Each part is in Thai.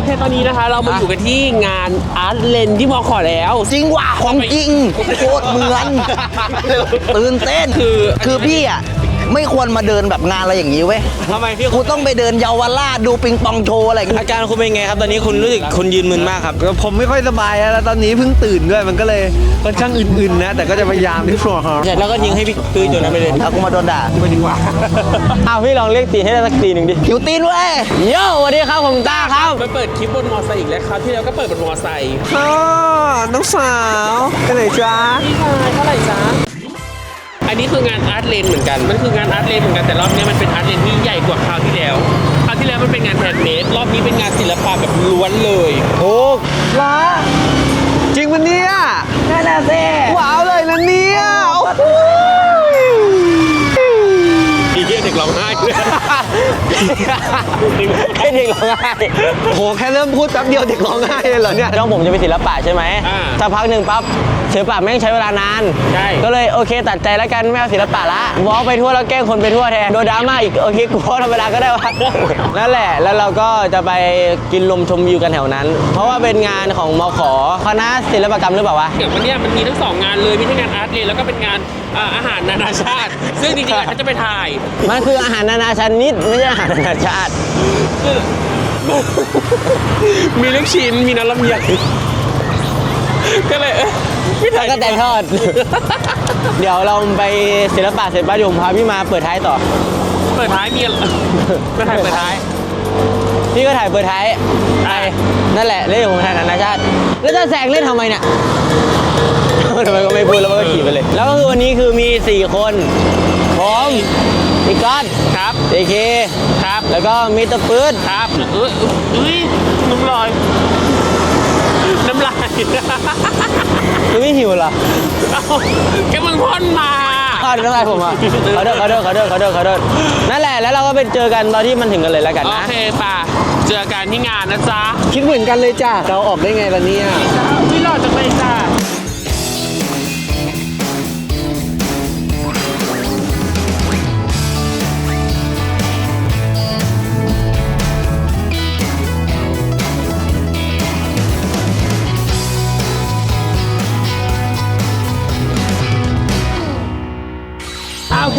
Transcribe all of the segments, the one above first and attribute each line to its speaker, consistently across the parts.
Speaker 1: โอเคตอนนี้นะคะ เรามาอยู่กันที่งานอาร์ตเลนที่มอขอแล้ว
Speaker 2: จริงว่ะของจริงโคตรเหมือนตื่นเต้น
Speaker 1: คือ
Speaker 2: คือพี่อะ ไม่ควรมาเดินแบบงานอะไรอย่างนี้เว้ย
Speaker 3: ทำไมพี่
Speaker 2: กูต้องไปเดินเยาวราชดูปิงปองโชว์อะไรอย่างเงี้ย
Speaker 3: อาการคุณเป็นไงครับ ตอนนี้คุณรู้สึกคุณยืนมึนมากครับ
Speaker 4: ผมไม่ค่อยสบายแล้วตอนนี้เพิ่งตื่นด้วยมันก็เลยค่อนข้างอื่นๆนะ แต่ก็จะพยายามที่สุด
Speaker 3: เสร็จแล้วก็ยิงให้พี่ปืนอยู่นะไปเลย
Speaker 2: เอากูมาโดนด่า
Speaker 3: อ้าวพี่ลองเรียกตีให้ได้สักตีหนึ่งดิ
Speaker 2: หิวตีนเว้ย
Speaker 3: โย่สวัสดีครับผมต้าครับ
Speaker 1: มาเปิดคลิปบนมอไซค์อีกแล้วคราวที่แล้วก็เปิดบนมอไซค์
Speaker 4: อ๋อน้องสาวไปไหนจ้า
Speaker 1: พี่ชายเท่าไหร่จ๊ะ อันนี้คืองานอาร์ตเลนเหมือนกัน มันคืองานอาร์ตเลนเหมือนกันแต่รอบนี้มันเป็นอาร์ตเลนที่ใหญ่กว่าคราวที่แล้ว คราวที่แล้วมันเป็นงานแฮนด์เมดรอบนี้เป็นงานศิลปะแบบล้วนเลย
Speaker 4: โอ้ละจริงมันเนี่ย
Speaker 2: แน่น่ะเซ่
Speaker 4: ว้าวเลยนะเนี่ยโอ้ย
Speaker 1: อีเหี้ยเด็กร้องไห้
Speaker 3: ให้ เด็กร้องไห้
Speaker 4: โอ้โหแค่เริ่มพูดแป๊บเดียวเด็กร้องไห้เลยเหรอเนี่ย
Speaker 3: น้องผมจะเป็นศิลปะใช่ไหม
Speaker 1: อ่า
Speaker 3: สักพักหนึ่งปั๊บศิลปะแม่งใช้เวลานาน
Speaker 1: ใช่
Speaker 3: ก็เลยโอเคตัดใจแล้วกันไม่เอาศิลปะละวอล์กไปทั่วแล้วแกล้งคนไปทั่วแทนโดนดราม่าอีกโอเคกูว่าธรรมดาก็ได้วะนั่นแหละแล้วเราก็จะไปกินลมชมวิวกันแถวนั้น เพราะว่าเป็นงานของมขคณะศิลปกรรมหรือเปล่าวะ
Speaker 1: อย่างวันเนี้ยมันมีทั้งสองงานเลยมีทั้งงานอาร์ตเลนแล้วก็เป็นงานอ่าอาหารนานาชาติ ซึ่งจริงๆอะฉันจะไปถ่าย
Speaker 3: มันคืออาหารนานาชนิดไม่ใช่อาหารนานาชาติ
Speaker 1: มีลูกชิ้นมีน้ำลำไยก็เลยเอ๊ะไม่ถ่าย
Speaker 3: ก็แต่ทอด เดี๋ยวเราไปศิลปะเสร็จบ้านผมพาพี่มาเปิดท้ายต่อ
Speaker 1: เปิดท้ายมีอะไรไม่ถ่ายเปิดท้าย
Speaker 3: พี่ก็ถ่ายเปิดท้ายไปนั่นแหละเล่นของถ่ายนานาชาติ แล้วจะแซงเล่นทำไมเนี่ย ทำไมก็ไม่พูดแล้วมันก็ขี่ไปเลย แล้วก็คือวันนี้คือมี 4 คน ผม พี่ก๊อต
Speaker 1: ครับ
Speaker 3: เอเค
Speaker 1: ครับ
Speaker 3: แล้วก็มิสเตอร์ปื๊ด
Speaker 1: ครับเอ้ยอุ้ยน้ำลายน้ำลาย
Speaker 3: คือไม่หิวเหรอ
Speaker 1: เอ้าแกมึงพ่นมา
Speaker 3: อ้าวเดี๋ยวน้ำลายผมอะขอโทษขอโทษขอโทษขอโทษขอโทษนั่นแหละแล้วเราก็ไปเจอกันตอนที่มันถึงกันเลยแล้วกัน
Speaker 1: โอ
Speaker 3: นะ
Speaker 1: เคป่ะเจอกันที่งานนะจ๊ะ
Speaker 4: คิดเหมือนกันเลยจ้าเราออกได้ไงล่ะเนี่ย
Speaker 1: วิหลอดจะไปจ้ะอ่า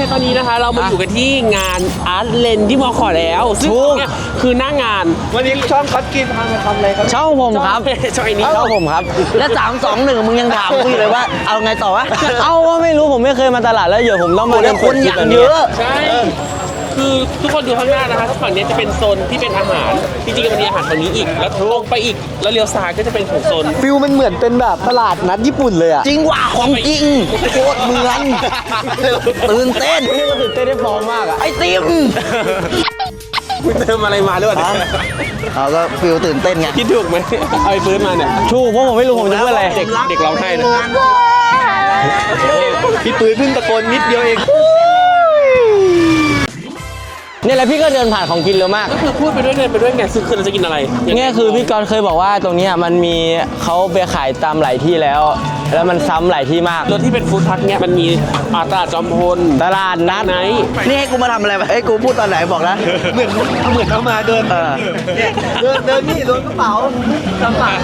Speaker 1: โอเคตอนนี้นะคะ เรามาอยู่กันที่งานอาร์ตเลนที่มอขอแล้ว ซึ่งเนี่ยคือหน้างาน
Speaker 4: วันนี้ช่องคัดกินทางมาทำอะไรครับ
Speaker 3: ช่องผมครับ
Speaker 1: ช่องไอ้นี้
Speaker 3: ช่องผมครับ
Speaker 2: แล้วสามสองหนึ่งมึงยังถามกูอยู่เลยว่า เอาไงต่อวะ
Speaker 3: เอาว่าไม่รู้ผมไม่เคยมาตลาดแล้วเดี๋ยวผมต้องมา
Speaker 2: โอ้แล้วคนอย่างเยอะ
Speaker 1: ใช่ คือทุกคนดูข้างหน้านะคะฝั่งนี้จะเป็นโซนที่เป็นอาหารจริงๆมันมีอาหารฝั่งนี้อีก แล้วตรงไปอีก แล้วเลี้ยวซ้ายก็จะเป็นของโซน
Speaker 4: ฟิลมันเหมือนเป็นแบบตลาดนัดญี่ปุ่นเลยอะ
Speaker 2: จริงว่ะของจริงโคตรเหมือนตื่นเต้น
Speaker 3: นี่ก็ตื่นเต้นได้พร้อมมากอะ
Speaker 2: ไอติม
Speaker 1: คุณเติมอะไรมาหรือเปล่าเนี่ย
Speaker 2: เราก็ฟิลตื่นเต้นไง
Speaker 1: คิดถูกไหมเอาไอ้ปืนมาเนี่ย
Speaker 3: ถูกเพราะผมไม่รู้ผมจะพูดอะไร
Speaker 1: เด็กเด็กร้องไห้นะ
Speaker 4: พี่ปืนเพิ่งตะโกนนิดเดียวเอง
Speaker 3: เนี่ยแหละพี่ก็เดินผ่านของกินเร็วมาก
Speaker 1: ก็คือพูดไปด้วยเดินไปด้วยไงซึ่งคือเราจะกินอะไร
Speaker 3: เนี่ยคือพี่กรณ์เคยบอกว่าตรงเนี้ยมันมีเขาไปขายตามหลายที่แล้ว แล้วมันซ้ำหลายที่มาก
Speaker 1: รถที่เป็นฟู้ดทัคเนี่ยมันมีอ่าตลาดจอมพล
Speaker 3: ตลาดนัด
Speaker 1: ไหน
Speaker 2: นี่ให้กูมาทำอะไรวะเอ้ยกูพูดตอนไหนบอกนะ
Speaker 4: เหมือนเหมือนเอามาเดิน
Speaker 2: เออ
Speaker 4: เดินเดินนี่โดนกระเป๋าลำบาก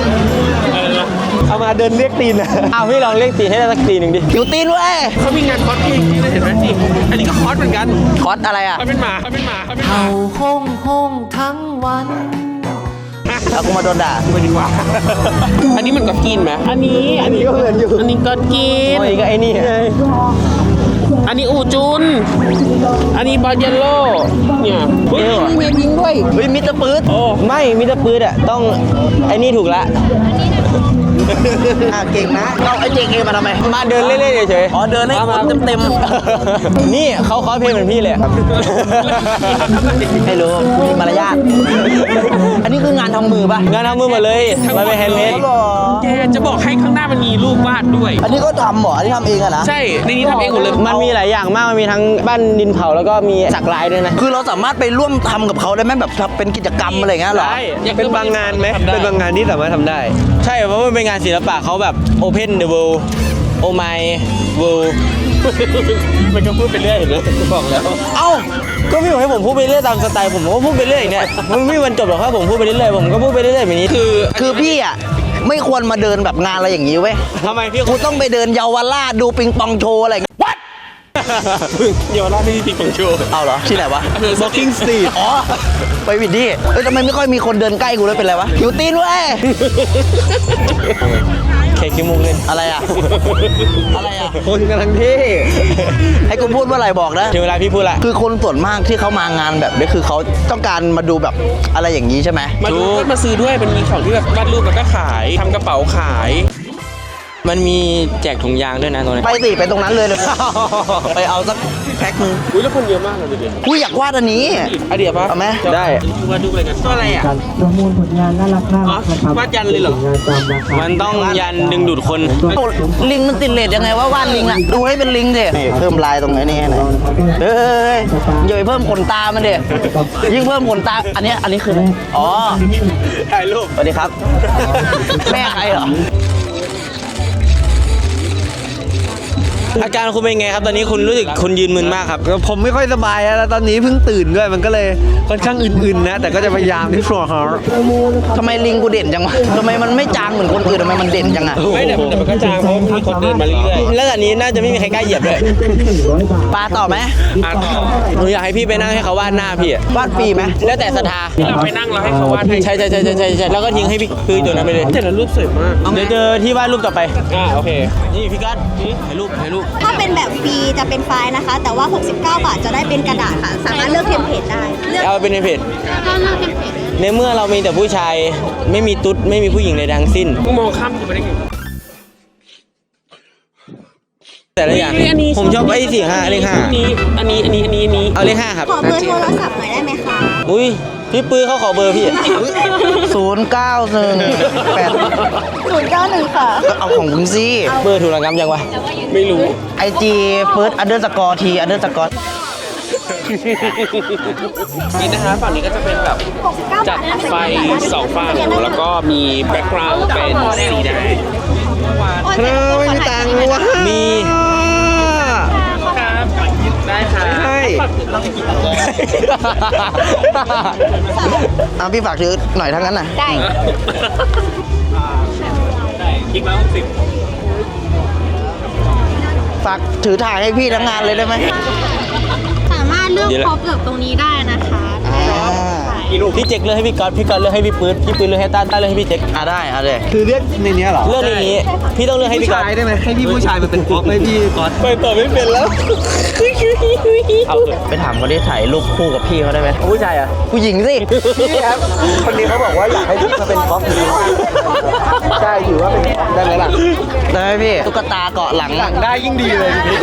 Speaker 1: อะไรนะ
Speaker 4: เอามาเดินเรียกตีนอะ
Speaker 3: อ้าวพี่ลองเรียกตีให้ได้สักตีหนึ่งดิ
Speaker 2: หิวตีนเว้ย
Speaker 1: เขามีงานคอสเพลย์จริงๆนะเห็นไหมนี่อันนี้ก็คอสเหมือนกัน
Speaker 2: คอสอะไรอะ
Speaker 1: เขาเป็นหมาเขาเป็นหมาเขาเป็นหมา
Speaker 5: เห่าห้องห้องทั้งวัน
Speaker 2: เอากูมาโดนด่า
Speaker 1: ไปดีกว่า อันนี้มันก็กินไหมอันนี้ อันนี้
Speaker 4: ก็เหมือนอยู่
Speaker 1: อันนี้ก็กิน
Speaker 3: โอ้ยก็ไอ้นี่
Speaker 1: อันนี้อูจุน อันนี้บอลเยลโล่เนี่ยเฮ้ยมีเมียทิ้งด้วย
Speaker 2: เฮ้ยมิสเตอร์ปื๊ด
Speaker 1: โอ้
Speaker 3: ไม่มิตรปื๊ดอะต้องไอ้นี่ถูกละ
Speaker 2: อะเก่งนะเราไอ้เจงเอมาทำไม
Speaker 3: มาเดินเล่นๆเฉย
Speaker 2: อ๋อเดินให้คนเต็มเต็ม
Speaker 3: ๆ นี่เขาคอสเพลย์เหมือนพี่เลยอะ
Speaker 2: ๆให้รู้มีมารยาท มือป่ะ
Speaker 3: งานทำมือหมดเลยมันเป็นแฮนด์เมด
Speaker 2: หรอ
Speaker 1: แกจะบอกให้ข้างหน้ามันมีรูปวาดด้วย
Speaker 2: อันนี้ก็ทำเหรออันนี้ทำเองอะนะ
Speaker 1: ใช่ในนี้ทำเองหมดเลย
Speaker 3: มันมีหลายอย่างมากมันมีทั้งบ้านดินเผาแล้วก็มีสักลายด้วยนะ
Speaker 2: คือเราสามารถไปร่วมทำกับเขาได้ไหมแบบทำเป็นกิจกรรมอะไรอย่างเงี้ยเหรอ
Speaker 1: ใช่อยก
Speaker 4: เป็นบางงานไหม
Speaker 1: ทำด้
Speaker 4: เป็นบางงานที่สามารถทำได้
Speaker 3: ใช่เพราะว่ามันเป็นงานศิลปะเขาแบบ Open the World Oh my World
Speaker 1: มันก็พูดไปเรื่อยเห็นไหมบอกแล้ว
Speaker 3: เอ้า ก็พี่บอกให้ผมพูดไปเรื่อยตามสไตล์ผมผมก็พูดไปเรื่อยอย่างเนี่ยมันไม่มีวันจบหรอกครับผมพูดไปเรื่อยๆผมก็พูดไปเรื่อยๆแบบนี้
Speaker 1: คือ
Speaker 2: คือพี่อะไม่ควรมาเดินแบบงานอะไรอย่างนี้เว้ย
Speaker 3: ทำไมพี่
Speaker 2: กูต้องไปเดินเยาวราชดูปิงปองโชว์อะไรอย่างเงี้ย
Speaker 1: เยาวราชไม่มีปิงปองโชว์
Speaker 2: เอาเหรอที่ไหนวะ
Speaker 1: Walking Street
Speaker 2: อ๋อไปวิดดี้เอ้ยทำไมไม่ค่อยมีคนเดินใกล้กูเลยเป็นไรวะหิวตีนเว้ย
Speaker 3: เคคิมุกเล่น
Speaker 2: อะไรอะ อะไรอะ
Speaker 4: คนกำลังเท่
Speaker 2: ให้กูพูดเมื่อไหร่บอกนะ
Speaker 3: ถึงเวลาพี่พูดละ
Speaker 2: คือคนส่วนมากที่เขามางานแบบนี้คือเขาต้องการมาดูแบบอะไรอย่างนี้ใช่ไหม
Speaker 1: มาดูก็มาซื้อด้วยมันมีของที่แบบวาดรูปแล้วก็ขายทำกระเป๋าขาย
Speaker 3: มันมีแจกถุงยางด้วยนะตรงนี้
Speaker 2: ไปสิไปตรงนั้นเลยเลย ไปเอาสักแพ็คนึง
Speaker 1: อุ้ยแล้วคนเยอะมากเลยดูดิ
Speaker 2: กูอยากวาดอันนี้
Speaker 1: อะเดี๋ยวปะ
Speaker 2: เอาไหม
Speaker 3: ได้
Speaker 1: วาดรูปอะไรกันตัวอะไรอะ
Speaker 6: ประมูลผลงานน่ารักน่า
Speaker 1: อ๋อ
Speaker 6: รักนะครับ
Speaker 1: วาดยันเลยเหรอ
Speaker 6: ผลงานตามราคา
Speaker 3: มันต้องยันดึงดูดคน
Speaker 2: โอ้ลิงมันติดเลทยังไงว่าวาดลิงอะดูให้เป็นลิงดิเพิ่มลายตรงไหนนี่ให้หน่อยเฮ้ยอย่าไปเพิ่มขนตามันดิยิ่งเพิ่มขนตาอันเนี้ยอันนี้คืออะไรอ๋อ
Speaker 3: ถ่ายรูป
Speaker 2: สวัสดีครับ แม่ใครเหรอ
Speaker 3: อาการคุณเป็นไงครับ ตอนนี้คุณรู้สึกคุณยืนมึนมากครับ
Speaker 4: ผมไม่ค่อยสบายอะแล้วตอนนี้เพิ่งตื่นด้วยมันก็เลยค่อนข้างอื่นๆนะ แต่ก็จะพยายามที่ฟลอร์ฮาร์
Speaker 2: ทำไมลิงกูเด่นจังวะทำไมมันไม่จางเหมือนคนอื่นทำไมมันเด่นจังอะ
Speaker 1: ไม่เดี๋ยวมันเดี๋ยวมันก็จางเพราะมีคนเดินมาเรื่อย
Speaker 3: แล้วอันนี้น่าจะไม่มีใครกล้าเหยียบเลย
Speaker 2: ปลาต่อไหม
Speaker 1: ๆอะต่อ
Speaker 3: หนูอยากให้พี่ไปนั่งให้เขาวาดหน้าพี่อะ
Speaker 2: วาดฟรีไหม
Speaker 3: แล้วแต่ศรัทธา
Speaker 1: ที่เราไปนั่งเราให้เขาวาดให้
Speaker 3: ใช่ใช่ใช่ใช่ใช่ใช่แล้วก็ทิ้งให้พี่คือตัวนั้นไปเลย
Speaker 1: แต่ละรูปสวยมาก
Speaker 3: เดี๋ยวเจอที่วาดรูปต่อไป
Speaker 1: อ่าโอเค
Speaker 3: นี่พี่กัสถ่ายรูปถ่ายรูป
Speaker 7: ถ้าเป็นแบบฟรีจะเป็นไฟล์นะคะ แต่ว่า 69 บาทจะได้เป็นกระดาษค่ะ สามารถเลือกเทมเพลตได้เลือก
Speaker 3: เอาไปเป็นในเพจ
Speaker 7: ก็เลือกเทมเพลต
Speaker 3: ในเมื่อเรามีแต่ผู้ชายไม่มีตุ๊ดไม่มีผู้หญิงใดทั้งสิ้น
Speaker 1: มึงมองข้ามกูไปได้ไง
Speaker 3: แต่ละอย่าง
Speaker 1: อันนี้
Speaker 3: ผมชอบไอ้สี่ห้าเลขห้า
Speaker 1: อันนี้ อันนี้ อันนี้ อันนี้อันนี้
Speaker 3: เอาเลขห้าครับ
Speaker 7: ขอเบอร์โทรศัพท์หน่อยได้ไหมคะ
Speaker 3: อุ้ย พี่ปื้อเขาขอเบอร์พี่
Speaker 2: ศูนย์เก้าหนึ่งแปด
Speaker 7: 091ค่ะ
Speaker 2: เอาของมึงสิ
Speaker 3: เบอร์ถูกระงับยังวะ
Speaker 1: ไม่รู้
Speaker 2: ไอจีเฟิร์สอันเดอร์สกอร์ทีอันเดอร์สกอร์
Speaker 1: นี่นะคะฝั่งนี้ก็จะเป็นแบบ
Speaker 7: 69
Speaker 1: จั
Speaker 7: บา
Speaker 1: ด
Speaker 7: ท
Speaker 1: ไฟสองฝั่งแล้วก็มีแบ็กกราวด์เป็นสีแดง
Speaker 7: เธอไม่มีตังค์วะ
Speaker 3: มี
Speaker 1: ครับ ได้ค่ะ
Speaker 4: ใช่
Speaker 2: เอาพี่ฝากถือหน่อยทั้งนั้นน่ะ
Speaker 7: ได้
Speaker 1: อีกแล้วสิบ
Speaker 2: ฝากถือถ่ายให้พี่ทั้งงานเลยได้ไหม
Speaker 7: สามารถเลือก
Speaker 3: เดี๋ยวละ
Speaker 7: ครบแบบตรงนี้ได้นะคะ
Speaker 3: พี่เจ๊กเลือกให้พี่ก๊อตพี่ก๊อตเลือกให้พี่ปื้ดพี่ปื้ดเลือกให้ต้านต้านเลือกให้พี่เจ๊ก
Speaker 2: อะได้เอาเลย
Speaker 4: คือเลือกในเนี้ยเหรอ
Speaker 3: เลือกในนี้ พี่ต้องเลือกให้
Speaker 4: ผู้
Speaker 3: พี่ก๊อต
Speaker 4: ชายได้ไหมให้พี่ผู้ชายมาเป็นก๊อฟให้พี่ก๊อต
Speaker 3: ไปต่อไม่เป็นแล้ว
Speaker 2: เอาเถอะไปถามเขาได้ถ่ายรูปคู่กับพี่เขาได้ไหม
Speaker 3: ผู้ชายอะ
Speaker 2: ผู้หญิงสิ
Speaker 4: พี่ครับคนนี้เขาบอกว่าอยากให้พี่มาเป็นก๊อฟใช่ถือว่าเป็น ได้ไหมล่ะ
Speaker 2: ได้ไหมพี่ตุ๊กตาเกาะหลัง
Speaker 4: หลังได้ยิ่งดีเลยทีนี้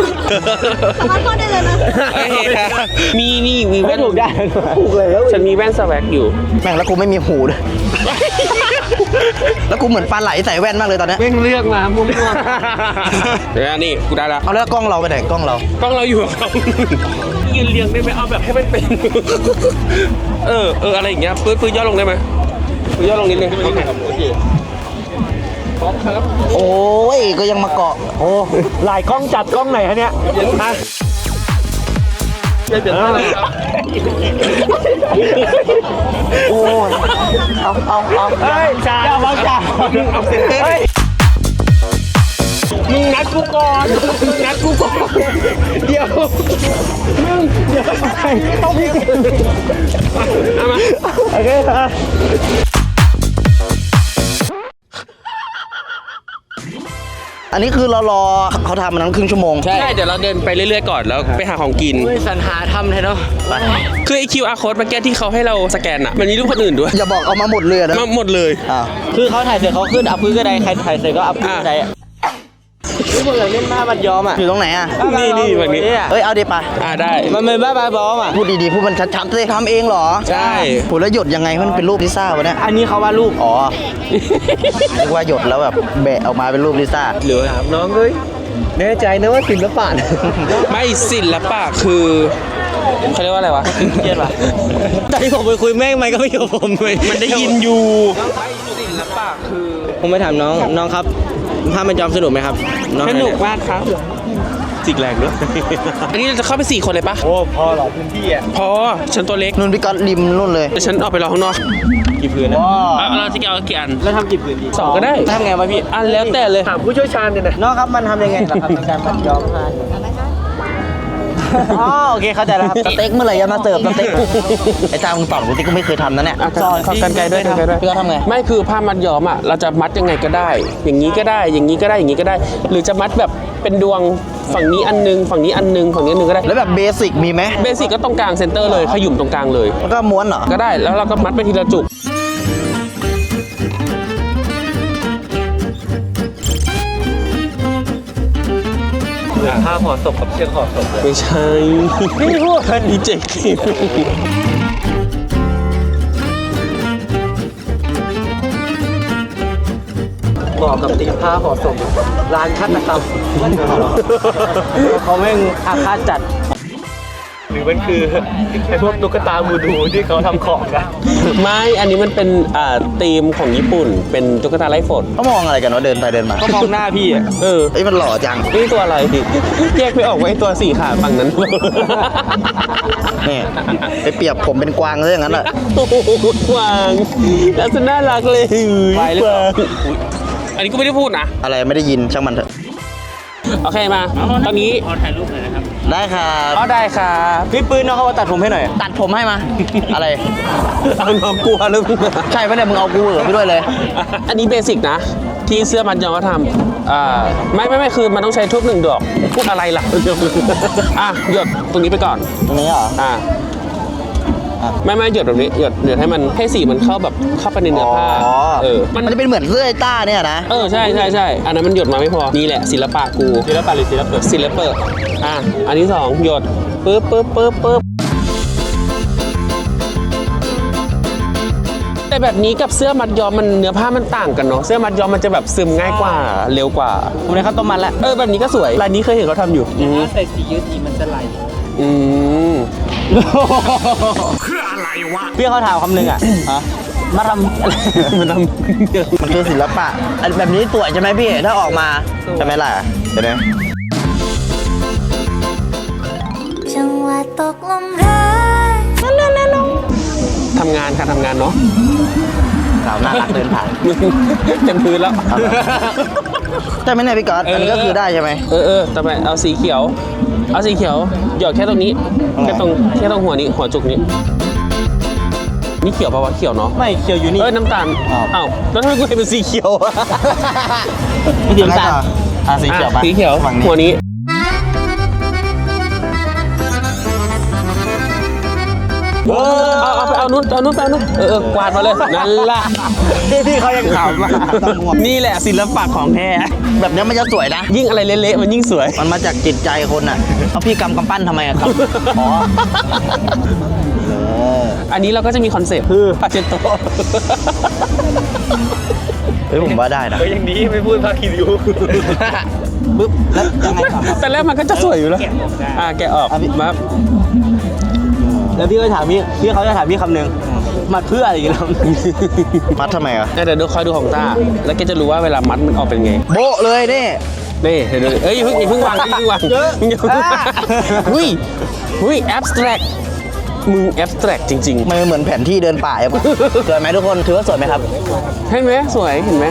Speaker 7: สามารถเข้าได้เลยนะ
Speaker 1: โอเคค่ะมีนี่มีแว่น
Speaker 3: ถูกได้
Speaker 4: ถูกแล้ว
Speaker 1: ฉันมีแว่นสแวักอยู่
Speaker 2: แม่งแล้วกูไม่มีหูด้วยแล้วกูเหมือนปลาไหลใส่แว่นมากเลยตอนเนี้ย
Speaker 4: เม่งเลือกมามั่ว
Speaker 1: เดี๋ยวนี่กูได้ละ
Speaker 2: เอาแล้วกล้องเราไปไหนกล้องเรา
Speaker 1: กล้องเราอยู่กับเขายืนเรียงได้ไหมเอาแบบให้มันเป็น เออเอออะไรอย่างเงี้ยปื้ดปื้ดย่อลงได้ไหมปื้ดย่อลงนิดนึงโอเคครับ โอเคพร้อมครับ
Speaker 2: โอ้ยก็ยังมาเกาะ
Speaker 3: โอ้หลายกล้องจัดกล้องไหนฮะเนี่ย
Speaker 1: ฮะ
Speaker 2: โอ้ยเอาเอาเอา
Speaker 3: เฮ้ยจ่าอย่าบังจ่า
Speaker 1: เอาเซ็นเตอร์
Speaker 3: เฮ้ย
Speaker 1: มึงนัดกูก่อนมึงนัดกูก่อน เดี๋ยว มึง เดี๋ยวไปต้องมีเอามา
Speaker 3: โอเคฮะ
Speaker 2: อันนี้คือเรารอเขาทำมันนั้นครึ่งชั่วโมง
Speaker 1: ใช่ เดี๋ยวเราเดินไปเรื่อยๆก่อนแล้วไปหาของกิน
Speaker 3: เฮ้ยสันหาทำแท้เนาะ
Speaker 1: คือไอ QR code เมื่อกี้ที่เขาให้เราสแกนอะ มันมีรูปคนอื่นด้วย
Speaker 2: อย่าบอกเอามาหมดเลยอะนะ
Speaker 1: มาหมดเลย
Speaker 2: อ้าว
Speaker 3: คือเขาถ่ายเสร็จเขาขึ้นอัพพื้นก็ได้ใครถ่ายเสร็จก็อัพพื้นก็ได้ อะนี่ผมอยากเล่นผ้ามัดย้อมอะ
Speaker 2: อยู่ตรงไหนอะ
Speaker 1: นี่นี่แบบนี้
Speaker 3: อะ
Speaker 2: เอ้ยเอาดิปะ
Speaker 1: อ่าได้
Speaker 3: มันเป็นบ้าบาบอมอะ
Speaker 2: พูดดีๆพูดมันชัดๆเลยทำเองเหรอ
Speaker 1: ใช่
Speaker 2: พูดแล้วหยดยังไงมันเป็นรูปลิซ่าวะเนี่ย
Speaker 3: อันนี้เขาว่ารูป
Speaker 2: อ๋อนึกว่าหยดแล้วแบบแบะออกมาเป็นรูปลิซ่า
Speaker 1: หรือ
Speaker 4: ถามน้องเลยแน่ใจนะว่าศิลปะ
Speaker 1: ไม่ศิลปะคือเขาเรียกว่าอะไรวะ
Speaker 3: เครียดป่ะตอนที่ผมไปคุยแม่งมันก็ไม่อยู่กับผมเลย
Speaker 1: มันได้ยินอยู่ศิลปะคือ
Speaker 3: ผมไปถามน้องน้องครับ ผ้ามันย้อมสนุกไหมครับน้อง
Speaker 1: ส
Speaker 3: อะไร
Speaker 1: นุ
Speaker 3: เย
Speaker 1: กมากครับจิกแรงด้วยอันนี้เราจะเข้าไปสี่คนเลยปะ
Speaker 4: โอ้พอหรอพื้นที่อะ
Speaker 1: พอฉันตัวเล็ก
Speaker 2: นุ่นพี่ก๊อตริมนุ่นเลย
Speaker 1: แต่ฉันออกไปรอข้างนอก
Speaker 4: กี่พื้นนะ
Speaker 1: เอาเราจะเอากี่อัน
Speaker 4: แล้วทำกี่พื้นดี
Speaker 1: สองก็ได้
Speaker 3: ทำไงวะพี่
Speaker 1: อันแล้วแต่เลย
Speaker 4: ถามผู้เชี่ยวชาญเนี่ยนะ
Speaker 3: น้องครับมันทำยังไงล่ะครับในการมัดย้อมผ้า อ๋อโอเคเข้าใจแล้วครับ
Speaker 2: สเต็กเมื่อไหร่จะมาเสิร์ฟสเต็กไอ้ตามึงตอบกูที่กูไม่เคยทำนะเนี่ย
Speaker 1: สอนขอกันไกลด้วยกันไกลด้วย
Speaker 2: พี่ก็ทำไง
Speaker 1: ไม่คือผ้ามัดย้อมอะเราจะมัดยังไงก็ได้ อย่างนี้ก็ได้ อย่างนี้ก็ได้อย่างนี้ก็ได้ หรือจะมัดแบบเป็นดวงฝั่งนี้อันนึงฝั่งนี้อันนึงฝั่งนี้อันนึงก็ได้
Speaker 2: แล้วแบบเบสิกมีไหม
Speaker 1: เบสิกก็ตรงกลางเซนเตอร์เลยขยุ่มตรงกลางเลย
Speaker 2: แล้วก็ม้วนเหรอ
Speaker 1: ก็ได้แล้วเราก็มัดไปทีละจุก
Speaker 4: ผ้าห่อศพกับเชือกห่อศพเลย
Speaker 1: ไม่ใช่ไม่พูดดีเจคิม
Speaker 4: เหมาะกับตีผ้าห่อศพร้านคัดนะครับ
Speaker 3: เขาแม่งอาฆาตจัด
Speaker 4: หรือมันคือไอ้พวกตุ๊กตามูดูที่เขาทำของกัน
Speaker 1: ไม่อันนี้มันเป็นอ่าธีมของญี่ปุ่น เป็นตุ๊กตาไร้ฝน
Speaker 2: เขามองอะไรกันวะเดินไปเดินมา
Speaker 3: ก็มองหน้าพี่อะ
Speaker 1: เออ
Speaker 2: ไอ้ยมันหล่อจัง
Speaker 1: นี่ตัวอะไรแยกไม่ออกว่าไอ้ตัวสี่ขาฝั่งนั้น
Speaker 2: นี่ไปเปรียบผมเป็นกวางซะอย่างนั้นแหละ
Speaker 1: โอ้โหกวางแล้วจะน่ารักเลย
Speaker 3: ไปหรือเปล่า
Speaker 1: อันนี้ก็ไม่ได้พูดนะ
Speaker 2: อะไรไม่ได้ยินช่างมันเถอะ
Speaker 1: โอเคมา ตอนนี้
Speaker 2: ได้ครับ
Speaker 1: อ๋อได้ครับ
Speaker 3: พี่ปืนน้องเขามาตัดผมให้หน่อย
Speaker 2: ตัดผมให้มา อะไร
Speaker 1: เอาน้องกลัวหรือเปล่า
Speaker 2: ใช่ปะเนี่ยมึงเอากูเหรอไปด้วยเลย
Speaker 1: อันนี้เบสิกนะ ที่เสื้อมันยองเขาทำอ่าไม่ไม่ไม่คือมันต้องใช้ทุบหนึ่งดอกพูดอะไรล่ะ อะหยดตรงนี้ไปก่อน
Speaker 2: ตรงนี้เหรอ
Speaker 1: อ่ะ ไม่ไม่หยดแบบนี้หยดหยดให้มันให้สีมันเข้าแบบเข้าไปในเนื้อผ้า
Speaker 2: อ๋อ
Speaker 1: เออ
Speaker 2: มันจะเป็นเหมือนเสื้อไอ้ต้าเนี่ยนะ
Speaker 1: เออใช่ใช่ใช่อันนั้นมันหยดมาไม่พอนี่แหละศิลปะกู
Speaker 4: ศิลปะหรือศิลปะ
Speaker 1: ศิลปะอะอันที่สองหยดปึ๊บปึ๊บปึ๊บปึ๊บแต่แบบนี้กับเสื้อมัดย้อมมันเนื้อผ้ามันต่างกันเนาะเสื้อมัดย้อมมันจะแบบซึมง่ายกว่าเร็วกว่า
Speaker 3: ผมในข้าวต้มมันแล้ว
Speaker 1: เออแบบนี้ก็สวยลายนี้เคยเห็นเขาทำอยู่อืม
Speaker 3: ใส่สียืดสีมันจะไหล
Speaker 1: อืม
Speaker 3: พี่เขาถามคำหนึ่งอะ
Speaker 2: ฮะ
Speaker 3: มาทำ
Speaker 1: มันทำ
Speaker 2: มันคือศิลปะอันแบบนี้สวยใช่ไหมพี่ ถ้าออกมาใช่ไหมล่ะเห็นไหม
Speaker 7: จังหวะตกลมรัก
Speaker 1: ทำงานค่ะทำงานเนาะ
Speaker 2: สาวน่ารักเดินผ่าน
Speaker 1: มึงเต็มพื้นแล้ว
Speaker 2: ใช่ไหมเนี่ยพี่ก๊อตอันนี้ก็คือได้ใช่ไหม
Speaker 1: เออเออต่อไปเอาสีเขียว เอาสีเขียวหยอดแค่ตรงนี้ แค่ตรงแค่ตรงหัวนี้หัวจุกนี้ นี่เขียวปะวะเขียวเนาะ
Speaker 3: ไม่เขียวอยู่นี่
Speaker 1: เอ้ยน้ำตาล
Speaker 2: อ้าว
Speaker 1: อ้าวแล้วทำไมกูเห็นเป็นสีเขียวอะ
Speaker 3: ไม่สีน้ำตาล
Speaker 2: อะสีเขียวปะ
Speaker 1: สีเขียว
Speaker 2: ฝั่งนี้
Speaker 1: หัวนี้
Speaker 3: เออ
Speaker 1: เอาเอาไปเอานู้นเอานู้นไปเอานู้นเออเออกวาดมาเลยนั่นละ
Speaker 3: พี่พี่เขายังขำอะ
Speaker 1: นี่แหละศิลปะของแท้
Speaker 2: แบบเนี้ยมันจะสวยนะ
Speaker 1: ยิ่งอะไรเละๆมันยิ่งสวย
Speaker 2: มันมาจากจิตใจคนอะเอาพี่กำกำปั้นทำไมอะครับอ๋อเอ อ
Speaker 1: อันนี้เราก็จะมีคอนเซปต์คือปาเชโต
Speaker 2: เฮ้ยผมว่าได้นะ
Speaker 4: ก็ยังดีไม่พูดภาคีริว
Speaker 2: ปึ๊บแล้วยังไงต่อครับ
Speaker 1: แต่แรกมันก็จะสวยอยู่แล้ว อ่าแกะออก
Speaker 2: อะพี่
Speaker 1: มา
Speaker 3: แล้วพี่ก็ถามพี่พี่เขาจะถามพี่คำหนึ่งมัดเพื่ออะไรอย่างเงี้ย
Speaker 2: มัดทำไมอะ
Speaker 1: เดี๋ยวดูคอยดูของตา แล้วแกจะรู้ว่าเวลามัดมันออกเป็นไง
Speaker 2: โบะเลยนี่
Speaker 1: นี่เดี๋ยวดูเอ้ยอย่าเพิ่งอย่าเพิ่งวางอย่าเพิ่งวาง
Speaker 3: เยอะ
Speaker 1: อย่าเพิ่งวาง
Speaker 2: อะ
Speaker 1: หุ้ยหุ้ย abstract มึง abstract จริง
Speaker 2: มันเหมือนแผนที่เดินป่าอะสวยไหมทุกคนถือว่าสวยไหมครับ
Speaker 1: ๆ ให้ไหมสวยเห็นไหม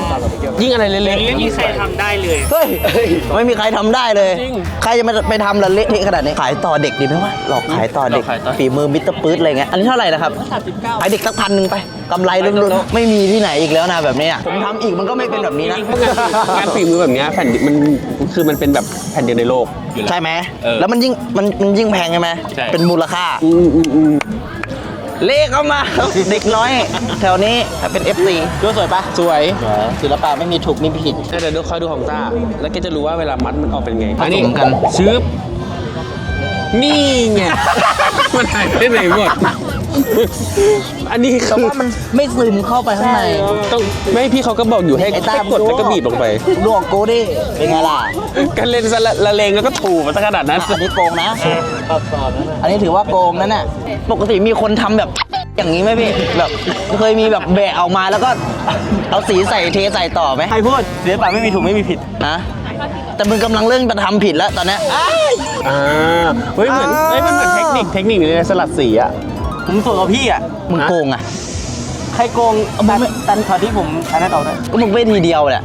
Speaker 1: ยิ่งอะไรเล็กๆยิ่งใครทำได้เลย
Speaker 2: เฮ้ย ไม่มีใครทำได้เลย
Speaker 1: จริง
Speaker 2: ใครจะมาไปทำละเละเทะขนาดนี้ ขายต่อเด็กดีไหมวะหลอกขายต่อเด็ก
Speaker 1: หลอกขายต่อ
Speaker 2: ฝีมือมิสเตอร์ปื๊ดอะไรเงี้ย อันนี้เท่าไหร่นะครับ ขายเด็กสักพันหนึ่งไปกำไรล้วนๆไม่มีที่ไหนอีกแล้วนะแบบเนี้ยผมทำอีกมันก็ไม่เป็นแบบนี้นะ
Speaker 1: พวกงานงานฝีมือแบบเนี้ยแผ่นดินมันคือมันเป็นแบบแผ่นเดียวในโลกอยู่แล้ว
Speaker 2: ใช่ไหม
Speaker 1: เออ
Speaker 2: แล้วมันยิ่งมันมันยิ่งแพงใช่ไหม
Speaker 1: ใช่
Speaker 2: เป็นมูลค่า
Speaker 1: อืมอืมอืม
Speaker 2: เลขเข้ามา เด็กน้อย แถวนี้เป็น FC
Speaker 3: ดูสวยปะ
Speaker 1: สวย
Speaker 2: ศิลปะไม่มีถูกไม่มีผิด
Speaker 1: เดี๋ยวดูคอยดูของตาแล้วแกจะรู้ว่าเวลามัดมันออกเป็นไง
Speaker 2: ผสมกัน
Speaker 1: ชืบนี่ไง มันหายไปไหนหมด อันนี้
Speaker 2: แต่
Speaker 1: คือ
Speaker 2: ว่ามันไม่ซึมเข้าไปข้างใน
Speaker 1: ต้องไม่พี่เขาก็บอกอยู่ให้
Speaker 2: ไอ้ตา
Speaker 1: ให้กดแล้วก็บีบลงไป
Speaker 2: ดวงโกดิเป็นไงล่ะ
Speaker 1: การเล่นสละละเลงแล้วก็ถูมาซะขนาดนั้น
Speaker 2: อันนี้โกงนะ อันนี้ถือว่าโกงนั่นน่ะ ปกติมีคนทำแบบ อย่างนี้ไหมพี่ แบบเคยมีแบบแบะออกมาแล้วก็ เอาสีใส่เทใส่ต่อไหม
Speaker 3: ใครพูดศิลปะไม่มีถูกไม่มีผิด
Speaker 2: นะแต่แต่มึงกำลังเริ่มจะทำผิดแล้วตอนเนี้ย
Speaker 1: อ่าเฮ้ยเหมือนเฮ้ยมันเหมือนเทคนิคเทคนิคในสลัดสีอะ
Speaker 3: ผมสวยกับพี่อะ
Speaker 2: มึงโกงอะ
Speaker 3: ใครโกงตันตันขอที่ผมอันนั้นเอาได้
Speaker 2: ก็มึงไม่ทีเดียวแหละ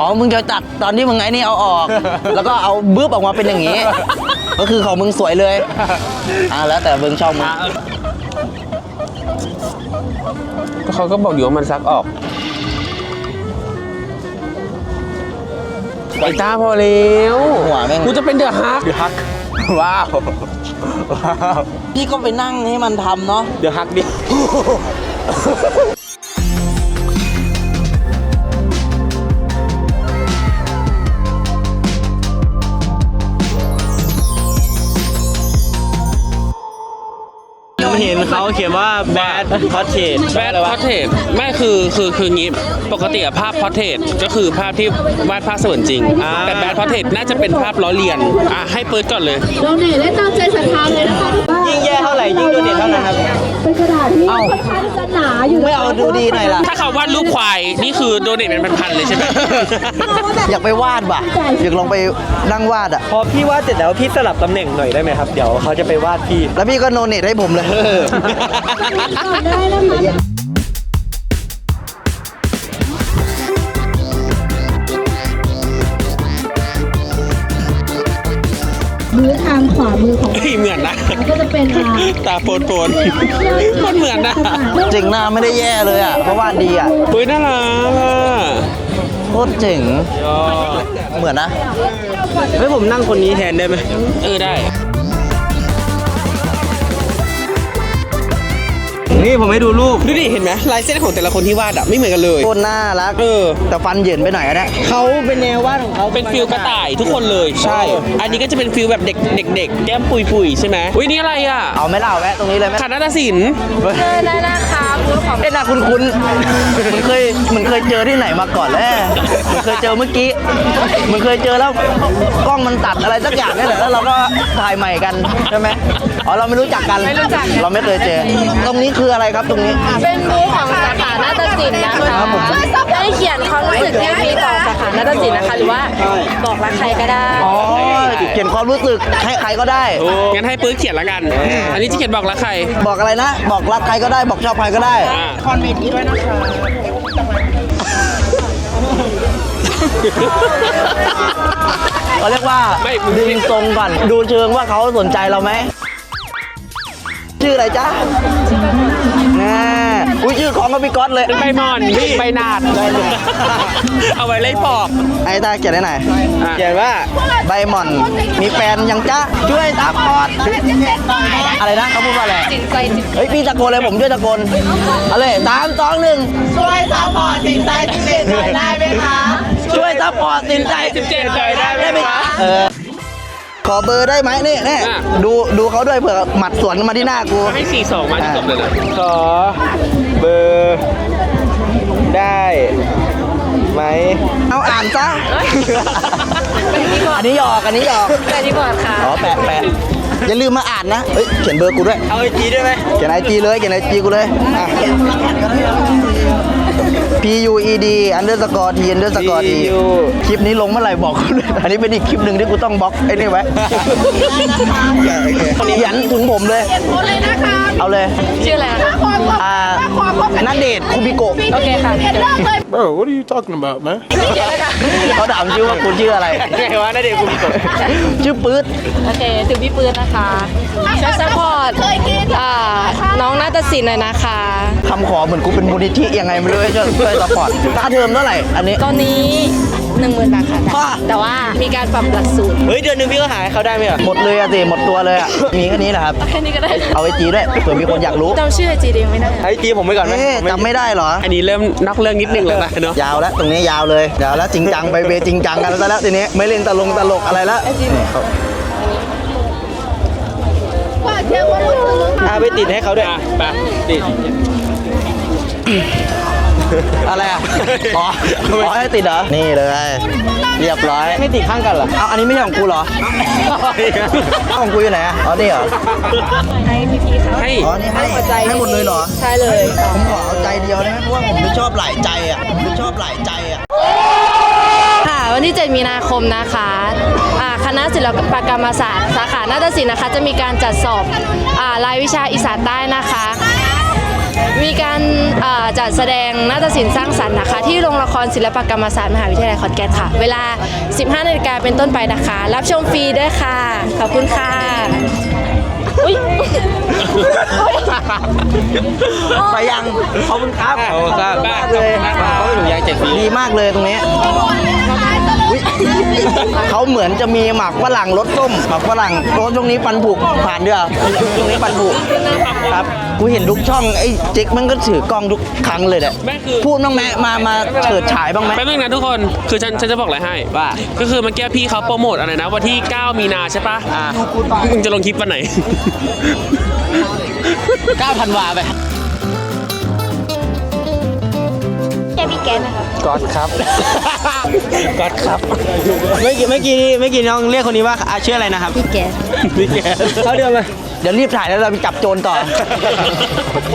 Speaker 2: อ๋อ มึงจะตัดตอนที่มึงไอ้นี่เอาออก แล้วก็เอาบึ้บออกมาเป็นอย่างนี้ ก็คือของมึงสวยเลย อ่าแล้วแต่มึงชอบมึง
Speaker 1: ก็เขาก็บอกอยู่ว่ามันซักออก ไอ้ตาพอแล้ว
Speaker 2: หัวแม่ง
Speaker 1: กูจะเป็นเดือดฮัก
Speaker 3: เดี๋ยวฮักว้าว ว้าว
Speaker 2: พี่ก็ไปนั่งให้มันทำเนาะ
Speaker 3: เดี๋ยวฮักดิ เห็นเขาเขียนว่า bad portrait
Speaker 1: แบดพอเทสไม่คือคือคืองี้ปกติอะภาพพอเทสก็คือภาพที่วาดภาพเสมือนจริง
Speaker 3: อ่า
Speaker 1: แต่แบดพอเทสน่าจะเป็นภาพล้อเลียนอะให้เปิดก่อนเลย
Speaker 8: เราเนี่ยได้ตามใจศรัทธาเลยนะคะทุกท่าน
Speaker 3: ยิ่ง แย่เท่าไหร่ยิ่งโดนเด่นเท่านั้นครับ
Speaker 8: เป็นกระดาษที่ค่อนข้างจะหนาอยู่
Speaker 2: ไม่เอาดูดีหน่อยล่ะ
Speaker 1: ถ้าเขาวาดรูปควายนี่คือโดเนทเป็นพันๆเลยใช่ไหม
Speaker 2: อยากไปวาดว่ะอยากลองไปนั่งวาดอะ
Speaker 3: พอพี่วาดเสร็จแล้วพี่สลับตำแหน่งหน่อยได้ไหมครับเดี๋ยวเขาจะไปวาดพี่
Speaker 2: แล้วพี่ก็โนเนตให้ผมเลย
Speaker 8: ก่อนได้นะคะ ขวามือของ
Speaker 1: เฮ้ยเหมือนนะ
Speaker 8: เราก็จะเป็นอ่า
Speaker 1: ตาโปนโปนมันเหมือนนะ
Speaker 2: เจ๋งหน้าไม่ได้แย่เลยอะ เพราะวาดดีอะ
Speaker 1: เฮ้ยน่ารักอะ
Speaker 2: โคตรเจ๋ง เหมือนนะ
Speaker 3: เฮ้ยผมนั่งคนนี้แทนได้ไหม
Speaker 1: เออได้
Speaker 3: นี่ผมให้ดูรูป
Speaker 1: ดูดิ เห็นไหมลายเส้นของแต่ละคนที่วาดอะไม่เหมือนกันเลย
Speaker 2: โคตรน่ารัก
Speaker 1: เออ
Speaker 2: แต่ฟันเหยินไปหน่อยอะเนี่ย
Speaker 3: เขาเป็นแนววาดของเขา
Speaker 1: เป็นฟิลกระต่ายทุกคนเลยใช่ อันนี้ก็จะเป็นฟิลแบบเด็กเด็กๆแก้มปุยปุยๆใช่ไหมอุ้ยนี่อะไรอะ
Speaker 2: เอาไหม่เล่าแวะตรงนี้เลยไหม
Speaker 1: คณะศิลป์
Speaker 8: ได้นะคะมือของ
Speaker 2: เอ๊ะน่าคุ้นคุ้นๆมันเคยมันเคยเจอที่ไหนมาก่อนแล้วมันเคยเจอเมื่อกี้มันเคยเจอแล้วกล้องมันตัดอะไรสักอย่างนี่แหละแล้วเราก็ถ่ายใหม่กันใช่ไหมอ๋อเราไม่รู้จักกัน
Speaker 8: ไม่รู้จัก
Speaker 2: เราไม่เคยเจอ ตรงนี้คืออะไรครับตรงนี้
Speaker 8: เป็นมือของสาขานาฏศิลป์นะคะให้เขียนความรู้สึกที่มีต่อสาขานาฏศิลป์นะคะ หรือว่าบอกรักใครก็ได้
Speaker 2: อ๋อเขียนความรู้สึกให้ใครก็ได้
Speaker 1: งั้นให้ปื้ดเขียนละกัน อันนี้จะเขียนบอกรักใคร
Speaker 2: บอกอะไรนะ บอกรักใครก็ได้บอกชอบใครก็ได้
Speaker 1: อ่า
Speaker 2: คอนเมทีด้วยนะคะเขาเรียกว่า
Speaker 1: ไม่มึง
Speaker 2: ดึงทรงก่อน ดูเชิงว่าเขาสนใจเราไหม ชื่ออะไรจ๊ะแน่ อุ้ยชื่อของก็พี่ก๊อตเลย
Speaker 1: เป็นใบหมอนนี่ใบนาด เอาไว้ไล่ปอบ
Speaker 2: ไอ้ตาเขียนได้ไหนอย
Speaker 1: อะ
Speaker 3: เขียนว่า
Speaker 2: ใบหม่อนมีแฟนยังจ๊ะช่วยซัพพอร์ตอะไรนะเขาพูดว่าอะไรเฮ้ยพี่ตะโกนเลยผมช่วยตะโกนเอาเลยสามสองหนึ่งช่วยซัพพอร์ตสินใจสิบเจ็ดหน่อยได้ไหมคะช่วยซัพพอร์ตสินใจสิบเจ็ดหน่อยได้ไหมคะเออ ขอเบอร์ได้ไหมนี่นี่
Speaker 1: อะ
Speaker 2: ดูดูเขาด้วยเผื่อหมัดสวนมาที่หน้ากู
Speaker 1: ให้สี่สองมาที่จบเลยนะ
Speaker 3: ขอเบอร์ได้ไหม
Speaker 2: เอาอ่านซะอันนี้หยอกอันนี้หยอก
Speaker 8: แต่ดีกว่าค่ะ
Speaker 2: อ๋อแปะแปะอย่าลืมมาอ่านนะเฮ้ยเขียนเบอร์กูด้วย
Speaker 3: เอาไอจีด้วยไหม
Speaker 2: เขียนไอจีเลยเขียนไอจีกูเลยอะ P U E D underscore T underscore T คลิปนี้ลงเมื่อไหร่บอกกูด้วยอันนี้เป็นอีกคลิปหนึ่งที่กูต้องบล็อกไอ้นี่ไว้เขียนถึงผมเลยเอาเลย
Speaker 8: ชื่ออะไรนะคะ
Speaker 2: อ่านัดเดทคูบิโกะ
Speaker 8: โอเคค่ะ
Speaker 9: Bro, what are you talking about, man?
Speaker 2: เขาถามชื่อว่าคุณชื่ออะไร
Speaker 3: ไงวะนาเดชน์คุณกบ
Speaker 2: ชื่อปื๊ด
Speaker 8: โอเคถึงพี่ปืนนะคะช่วยซัพพอร์ตอ่าน้องนาฏศิลป์หน่อยนะคะ
Speaker 2: คำขอเหมือนกูเป็นมูลนิธิยังไงไม่รู้ช่วยช่วยสปอร์ตค่าเทอมเท่าไหร่อันนี้
Speaker 8: ตอนนี้หนึ่งหมื่นบาทค่ะ
Speaker 2: ว้า
Speaker 8: แต่ว่ามีการปรับหลักสูตร
Speaker 3: เฮ้ยเดือนหนึงพี่ก็หาให้เขาได้ไหมอะ
Speaker 2: หมดเลยอะสิหมดตัวเลยอะมีแค่นี้แหละครับ
Speaker 8: แค่นี้ก็ได้
Speaker 2: เอาไอจีด้วยเผื่อมีคนอยากรู้
Speaker 8: จำชื่อไอจีเดียไม่ได้
Speaker 3: ให้จีผมไปก่อนไหม
Speaker 2: เอ๊ะจำไม่ได้เหรอ
Speaker 1: อันนี้เริ่มนอกเรื่องนิดนึงแล้วนะเนาะ
Speaker 2: ยาวแล้วตรงนี้ยาวเลยยาวแล้วจริงจังไปเวจริงจังกันแล้วซะแล้วทีนี้ไม่เล่นตลงตลกอะไรแล้วนี่เขา
Speaker 3: อาไปติดให้เขาด้วย
Speaker 1: อะไปติด
Speaker 2: อะไรอะอ๋ออ๋อให้ติดเหรอ นี่เลย เรียบร้อย
Speaker 3: ไม่ติดข้างกันเหรอ
Speaker 2: เอาอันนี้ไม่ใช่ของกูเหรอเอาของกูอยู่ไหนอะอ๋อนี่เหรอ
Speaker 8: ให้พี่พีค่ะ
Speaker 1: ให้
Speaker 2: อ๋อนี่ให้
Speaker 8: หัวใจ
Speaker 2: ให้หมดเลยเหรอ
Speaker 8: ใช่เลย
Speaker 2: ผมขอเอาใจเดียวได้ไหมเพราะว่าผมไม่ชอบหลายใจอะผมไม่ชอบหลายใจอะ
Speaker 10: ค่ะ
Speaker 8: วันที่ 7 มีนาคมนะคะอ่าคณะศิลปกรรมศาสตร์ สาขานาฏศิลป์นะคะ จะมีการจัดสอบอารายวิชาอีสานใต้นะคะ มีการอ่าจัดแสดงนาฏศิลป์สร้างสรรค์นะคะ ที่โรงละครศิลปกรรมศาสตร์มหาวิทยาลัยขอนแก่นค่ะ เวลา 15นาฬิกาเป็นต้นไปนะคะ รับชมฟรีด้วยค่ะ ขอบคุณค่ะอุ๊ย
Speaker 2: ไปยังขอบคุณครับ
Speaker 3: ขอบคุณครับ
Speaker 2: มากเลย
Speaker 3: เขาไม่ถูกยางแจกฟรี
Speaker 2: ดีมากเลยตรงนี้อุ๊ยเขาเหมือนจะมีหมักฝรั่งรสส้มหมักฝรั่งโอ้ช่วงนี้ปันผุผ่านด้วยเหรอช่วงนี้ปันผุครับ กูเห็นทุกช่องไอ้เจ๊กมันก็ถือกล้องทุกครั้งเลยแหละ
Speaker 1: แม่คือ
Speaker 2: พูดบ้างไหมมามาเฉิดฉายบ้างไหม
Speaker 1: แป๊บนึงนะทุกคน คือฉันฉันจะบอกอะไรให้
Speaker 3: ว่า
Speaker 1: ก็คือเมื่อกี้พี่เขาโปรโมทอะไรนะ วันที่ 9 มีนาใช่ปะ
Speaker 3: อ่า
Speaker 1: มึงจะลงคลิปวันไหน
Speaker 3: 9ธันวาไป
Speaker 7: แกมีแกนไหมคะ
Speaker 3: ก๊อตครับ ก๊อตครับ เมื่อกี้เมื่อกี้เมื่อกี้น้องเรียกคนนี้ว่าอะชื่ออะไรนะครับ
Speaker 7: พี่แกน
Speaker 3: พี่แกเขาเดินมา
Speaker 2: เดี๋ยวรีบถ่ายแล้วเราไปจับโจรต่อ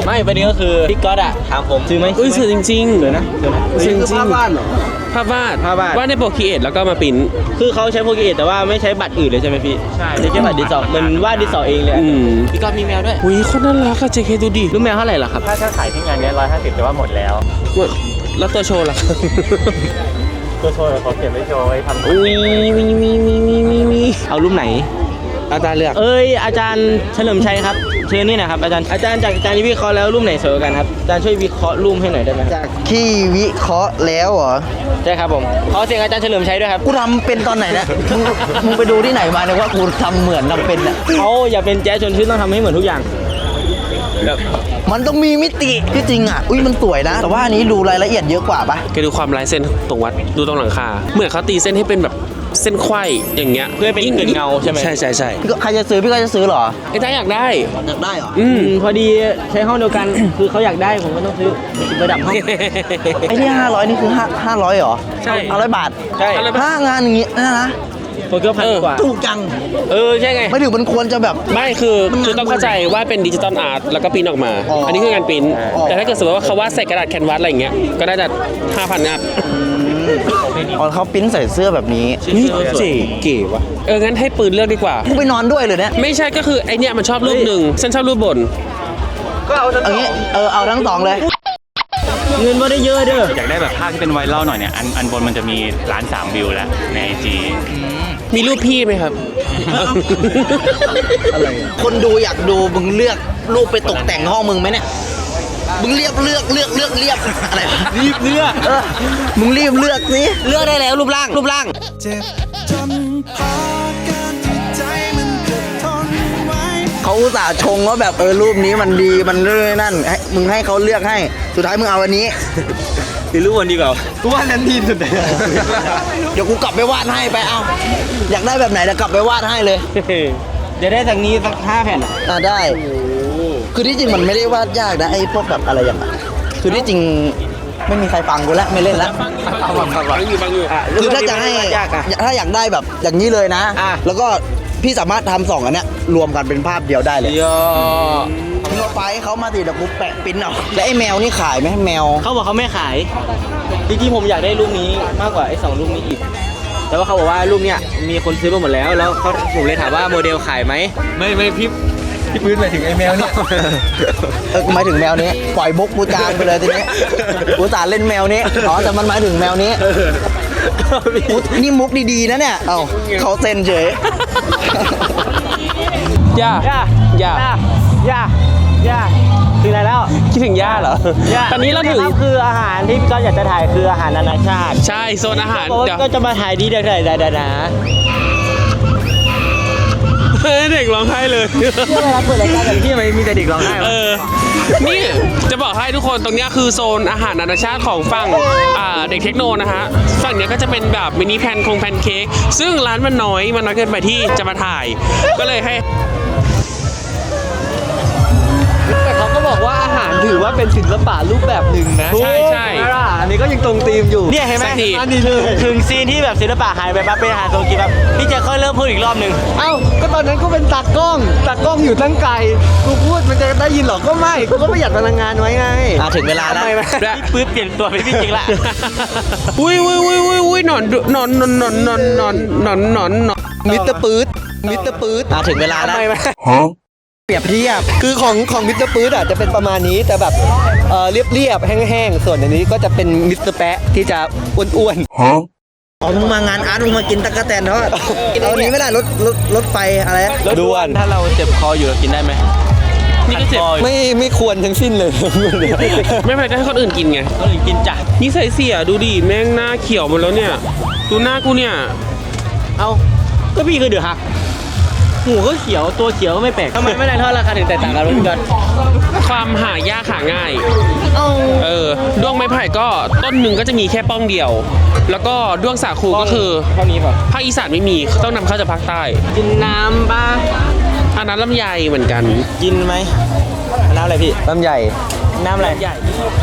Speaker 3: ไม่ประเด็นก็คือพี่ก๊อตอะถามผมซื้อไหม
Speaker 1: อุ้ยสวยจริงๆ
Speaker 3: สวยนะสวยนะ
Speaker 1: สวยจริงๆ
Speaker 2: ภาพวาดเหรอ
Speaker 1: ภาพวาด
Speaker 3: ภาพวาด
Speaker 1: วาดในโปรคีเอทแล้วก็มาปริ้น
Speaker 3: คือเขาใช้โปรเกตแต่ว่าไม่ใช้บัตรอื่นเลยใช่ไหมพี่ใช่ใช้บัตรดิจิตอลเหมือนวาดดิจิตอลเองเลยอะ
Speaker 1: อืม
Speaker 3: พี่ก๊อตมีแมวด้วย
Speaker 1: อุ้ยคนน่ารักอะเจเคดูดิ
Speaker 3: รู้แมวเท่าไหร่ล่ะครับ
Speaker 10: ถ้าถ้าขายที่งานเนี้ร้อยห้าสิบแต่ว่าหมดแล้ว
Speaker 1: แล้วตัวโชว์ล่ะ
Speaker 10: ตัวโชว์เขาเก็บไว้โชว์ไว้ทำ
Speaker 3: อุ้ยมีมีมีมีมีมีเอารูปไหน
Speaker 1: อาจารย์เลือก
Speaker 3: เอ้ยอาจารย์เฉลิมชัยครับ เชิญนี่หนะครับอาจารย์อาจารย์จากอาจารย์ที่วิเคราะห์แล้วรูปไหนสวยกว่ากันครับอาจารย์ช่วยวิเคราะห์รูปให้หน่อยได้ไหม
Speaker 2: จากที่วิเคราะห์แล้วเหรอ
Speaker 3: ใช่ครับผมขอเสียงอาจารย์เฉลิมชัยด้วยครับ
Speaker 2: กูทำเป็นตอนไหนเนี่ยมึงมึงไปดูที่ไหนมาเนี่ยว่ากูทำเหมือนทำเป็นอะ
Speaker 3: เขาอย่าเป็นแจ๊สชวนชื่นต้องทำให้เหมือนทุกอย่าง
Speaker 2: มันต้องมีมิติที่จริงอะ อุ้ยมันสวยนะ แต่ว่าอันนี้ดูรายละเอียดเยอะกว่าปะ
Speaker 1: แกดูความลายเส้นตรงวัด ดูตรงหลังคา เหมือนเขาตีเส้นให้เป็นแบบ เส้นไขว้อย่างเงี้ย
Speaker 3: เพื่อเป็นเกิดเงาใช่ไหม
Speaker 1: ใช่ใช่ใช่
Speaker 2: พี่ก็ใครจะซื้อพี่ก็จะซื้อเหรอ
Speaker 1: ไอ้ตาอยากได้
Speaker 2: อยากได้เหรอ
Speaker 1: อื
Speaker 3: อื
Speaker 1: ม
Speaker 3: มพอดีใช้ห้องเดียวกัน คือเขาอยากได้ผมก็ต้องซื้อระดับห้อง
Speaker 2: ไอ้ที่ห้าร้อยนี่คือห้าห้าร้อยเหรอ
Speaker 1: ใช่
Speaker 2: ห้าร้อยบาท
Speaker 3: ใช่
Speaker 2: ห้างานอย่างงี้นะนะ
Speaker 3: ผมก็พันกว่า
Speaker 2: ถูกจัง
Speaker 3: เออใช่ไง
Speaker 2: ไม่ถึงมันควรจะแบบ
Speaker 1: ไม่คือคือต้องเข้าใจว่าเป็นดิจิตอลอาร์ตแล้วก็ปริ้นออกมา
Speaker 2: อ๋ออั
Speaker 1: อันนี้คืองานปริ้น
Speaker 2: อ๋อ
Speaker 1: แต่ถ้าเกิดสมมติว่าเขาวาดใส่กระดาษแคนวาสอะไรอย่างเงี้ยก็น่าจะ5,000อัพ
Speaker 2: อ๋อเขาปริ้นใส่เสื้อแบบนี้
Speaker 1: นี่เจ๋เก๋ว่ะเอองั้นให้ปืนเลือกดีกว่า
Speaker 2: กูไปนอนด้วยเลยเนี่ย
Speaker 1: ไม่ใช่ก็คือไอเนี้ยมันชอบรูปหนึ่งฉันชอบรูปบน
Speaker 2: เอางี้เออเอาทั้งสองเลย
Speaker 3: เงินว่าได้เยอะเด้อ
Speaker 10: อยากได้แบบภาพที่เป็นไวรัลหน่อยเนี่ยอันอันบนมันจะมีล้านสามวิวแล้วในไอจี
Speaker 1: มีรูปพี่ไหมครับ
Speaker 2: อะไรคนดูอยากดูมึงเลือกรูปไปตกแต่งห้องมึงไหมเนี่ย มึงเรียบเลือกเลือกเลือกเรียบอะไรวะรีบเลือกเออมึงรีบเลือกสิ
Speaker 3: เลือกได้แล้วรูปร่างรูปร่าง
Speaker 2: เขาอุตส่าห์ชงว่าแบบเออรูปนี้มันดีมันเรื่อยนั่นให้มึงให้เขาเลือกให้สุดท้ายมึงเอาอันนี้
Speaker 3: หรือรูปบนดีกว่า
Speaker 2: กูว่านั้นดีสุดเลยเดี๋ยวกูกลับไปวาดให้ไปเอาอยากได้แบบไหนเดี๋ยวกลับไปวาดให้เลย
Speaker 3: เดี๋ยวได้จากนี้สักห้าแผ่นอะ
Speaker 2: อ่าได้ คือที่จริงมันไม่ได้วาดยากนะไอ้พวกแบบอะไรอย่างนั้นคือที่จริงไม่มีใครฟังกูแล้วไม่เล่นแล้ว
Speaker 1: ฟังอยู่ฟังอยู่
Speaker 2: คือถ้าจะให้
Speaker 3: ยากอะ
Speaker 2: ถ้าอยากได้แบบอย่างนี้เลยนะ
Speaker 3: อะ
Speaker 2: แล้วก็พี่สามารถทำสองอันเนี้ยรวมกันเป็นภาพเดียวได้เลย
Speaker 3: เยอะ
Speaker 2: มึงเอาไปให้เขามาติเดี๋ยวกูแปะปริ้นเอาแล้วไอ้แมวนี่ขายไหมแมว
Speaker 3: เขาบอกเขาไม่ขายจริงๆผมอยากได้รูปนี้มากกว่าไอ้สองรูปนี้อีก แต่ว่าเขาบอกว่ารูปเนี้ยมีคนซื้อไปหมดแล้ว แล้วเขาผมเลยถามว่าโมเดลขายไหม
Speaker 10: ไม่ไม่พี่ พี่พื้นหมายถึงไอ้แมวเนี่ย
Speaker 2: เออหมายถึงแมวนี้ ปล่อยมุกกูจางไปเลยทีนี้กูสารเล่นแมวนี้อ๋อแต่มันหมายถึงแมวนี้กูนี่มุกดีๆนะเนี่ยเอ้าเขาเซ็นเฉย
Speaker 1: ย่า
Speaker 3: ย่า
Speaker 1: ย่า
Speaker 3: ย่าย่าถึงไหนแล้ว
Speaker 1: คิดถึงย่าเหรอ
Speaker 3: ย่า
Speaker 1: ตอนนี้เราถึง
Speaker 3: ครับคืออาหารที่พี่ก้อนอยากจะถ่ายคืออาหารนานาชาติ
Speaker 1: ใช่โซนอาหาร
Speaker 3: บอกว่า
Speaker 1: เดี๋ยว
Speaker 3: ก็จะมาถ่ายดีเด็กๆดาดา
Speaker 1: เด็กร้องไห้เลย
Speaker 3: เวลาเปิดรายการแบบที่มันมีแต่เด็กร้องไห้
Speaker 1: เออ นี่จะบอกให้ทุกคนตรงเนี้ยคือโซนอาหารนานาชาติของฝั่งอ่าเด็กเทคโนนะฮะ ฝั่งเนี้ยก็จะเป็นแบบมินิแพนคงแพนเค้ก ซึ่งร้านมันน้อย มันน้อยเกินไปที่จะมาถ่าย ก็เลยให้
Speaker 4: บอกว่าอาหารถือว่าเป็นศิลปะรูปแบบหนึ่งนะ
Speaker 1: ใช่ใช่
Speaker 4: ไหมล่ะอันนี้ก็ยังตรงธีมอยู่
Speaker 3: เนี่ยเห็นไหม
Speaker 1: สักที
Speaker 4: อันนี้เลย
Speaker 3: ถึงซีนที่แบบศิลปะหายไปปั๊บเป็นอาหารโซกิปั๊บพี่แจ็คค่อยเริ่มพูดอีกรอบหนึ่ง
Speaker 4: เอ้า ก็ตอนนั้นกูเป็นตากล้อง ตากล้องอยู่ตั้งไกล กูพูดมันจะได้ยินเหรอ ก็ไม่ กูก็ประหยัดพลังงานไว้ไง
Speaker 2: อะถึงเวลาแล้ว
Speaker 3: ไม่ไม่พี่ปื๊ดเปลี่ยนตัวเป็นพี่จริงละ
Speaker 1: อุ้ยอุ้ยอุ้ยอุ้ยอุ้ยหนอนดุหนอนหนอนหนอนหนอนหนอนหนอนหนอนหนอน
Speaker 4: มิสเตอร์ปื๊ดมิสเตอร์ปื๊ด
Speaker 2: อะถึงเวลาแล้ว
Speaker 3: ไม่ไม่
Speaker 2: เปรียบเทียบ
Speaker 4: คือของของมิสเตอร์ปื๊ดอะจะเป็นประมาณนี้แต่แบบเออเรียบเรียบๆแห้งๆส่วนอันนี้ก็จะเป็นมิสเตอร์แปะที่จะอ้วน
Speaker 2: อ๋อมึงมางานอาร์ตมึงมากินตั๊กแตนทอดเอานี้ไม่ได้รถรถรถไฟอะไรนะ
Speaker 3: ๆด่วน ถ้าเราเจ็บคออยู่เรากินได้ไหม
Speaker 1: นี่ก็เจ็บ
Speaker 3: คออยู่
Speaker 4: ๆไม่ไม่ควรทั้งสิ้นเลย
Speaker 1: ไม่เป็นไรก็ให้คนอื่นกินไง
Speaker 3: ก็เลยกินจ้ะ
Speaker 1: นี่ใส่เสียดูดิแม่งหน้าเขียวหมดแล้วเนี่ย ดูหน้ากูเนี่ย
Speaker 3: เอ้าก็พี่คือเดือดหัก หูก็เขียวตัวเขียวก็ไม่แปลกทำไมไม่ได้ทอดราคาถึงแตกต่างกันรู้กัน
Speaker 1: ความหายากหาง่าย เออด้วงไม้ไผ่ก็ต้นหนึ่งก็จะมีแค่ป้องเดียว แล้วก็ด้วงสาคูก็คือ
Speaker 3: เท่านี้ป่ะ
Speaker 1: ภาคอีสานไม่มีต้องนำเข้าจากภาคใต้
Speaker 3: กินน้ำป่ะ
Speaker 1: อันนั้นลำไยเหมือนกัน
Speaker 3: กินไหมน้ำอะไรพี่
Speaker 4: ลำใหญ่
Speaker 3: น้ำอะไรใหญ่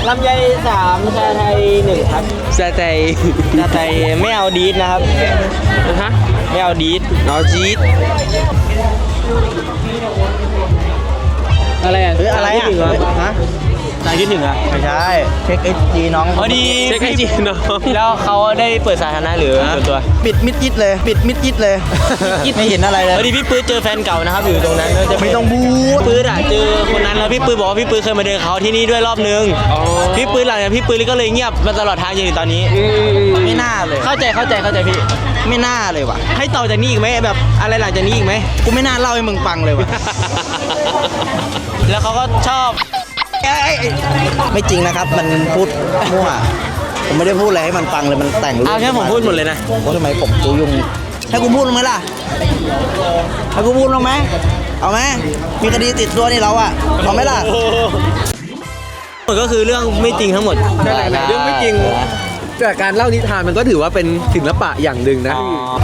Speaker 3: ลำไยสามชาไทยหนึ่งครับ
Speaker 1: แซ่ใจ
Speaker 3: ชาไทยไม่เอาดีดนะครับ
Speaker 1: นะฮะ
Speaker 3: ไม่เอาดีด
Speaker 1: เอาจี๊ด
Speaker 3: อะไรอะ
Speaker 2: เฮ้ยอะไรอะ
Speaker 3: คิดถึงเหร
Speaker 2: เฮ้ยฮะ
Speaker 3: นายคิดถึงอะ
Speaker 2: ไม่ใช่เช็คไอจีน้อง
Speaker 3: พอดี
Speaker 1: เช็คไอจีน้อง
Speaker 3: แล้วเขาได้เปิดสาธารณะหรือส่วนตัว
Speaker 2: ปิดมิดยิดเลย ปิดมิดยิดเลยไม่เห็นอะไรเลย
Speaker 3: พอดีพี่ปื๊ดเจอแฟนเก่านะครับอยู่ตรงนั้นแล้วจะ
Speaker 2: ไม่ต้องบู
Speaker 3: พี่
Speaker 2: ด
Speaker 3: ปื๊ดอะเจอคนนั้นแล้วพี่ปื๊ดบอกว่าพี่ปื๊ดเคยมาเดินเขาที่นี่ด้วยรอบนึง
Speaker 1: อ๋อ
Speaker 3: พี่ปื๊ดหลังจากพี่ปื๊ดก็เลยเงียบมาตลอดทางจนถึงตอนนี้
Speaker 1: อืม
Speaker 2: ไม่น่าเลย
Speaker 3: เข้าใจเข้าใจเข้าใจพี่
Speaker 2: ไม่น่าเลยว่ะ
Speaker 3: ให้ต่อจากนี้อีกไหมแบบอะไรหลังจากนี้อีกไหม
Speaker 2: กูไม่น่าเล่าให้มึงฟังเลยว่ะ
Speaker 3: แล้วเขาก็ชอบ
Speaker 2: ไม่จริงนะครับ มันพูดมั่ว ผมไม่ได้พูดอะไรให้มันฟังเลย มันแต่ง
Speaker 3: เอาแค่ผมพูดหมดเลยนะ
Speaker 2: ว่าทำไมผมกูยุ่ง ให้กูพูดลงไหมล่ะ ให้กูพูดลงไหมเอาไหมมีคดีติดตัวนี่เราอะเอาไหมล่ะ
Speaker 3: หมดก็คือเรื่องไม่จริงทั้งหมด
Speaker 4: นั่นแหละเรื่องไม่จริง แต่การเล่านิทานมันก็ถือว่าเป็นศิลปะอย่างหนึ่งนะ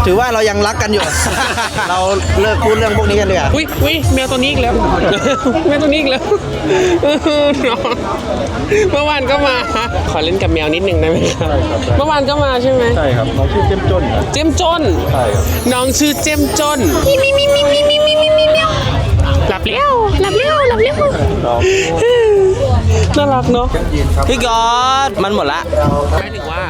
Speaker 2: ถือว่าเรายังรักกันอยู่ เราเลิกพูดเรื่องพวกนี้กันเลยอะ
Speaker 1: อุ้ยอุ้ยแมวตัวนี้อีกแล้ว แมวตัวนี้อีกแล้วน้องเมื่อวานก็มา ขอเล่นกับแมวนิดนึงได้ไหมครับเมื่อวานก็มาใช่ไหม
Speaker 9: ใช่ครับน้องชื่อเจ้มจน
Speaker 1: เจ้มจน
Speaker 9: ใช่ครับ
Speaker 1: น้องชื่อเจ้มจนมีมีมีมีมีมีมีมีมีมี หลับแล้วหลับแล้วหลับแล้วน่ารักเนาะ
Speaker 3: พี่กอดมันหมดละ
Speaker 1: หมายถึงว่า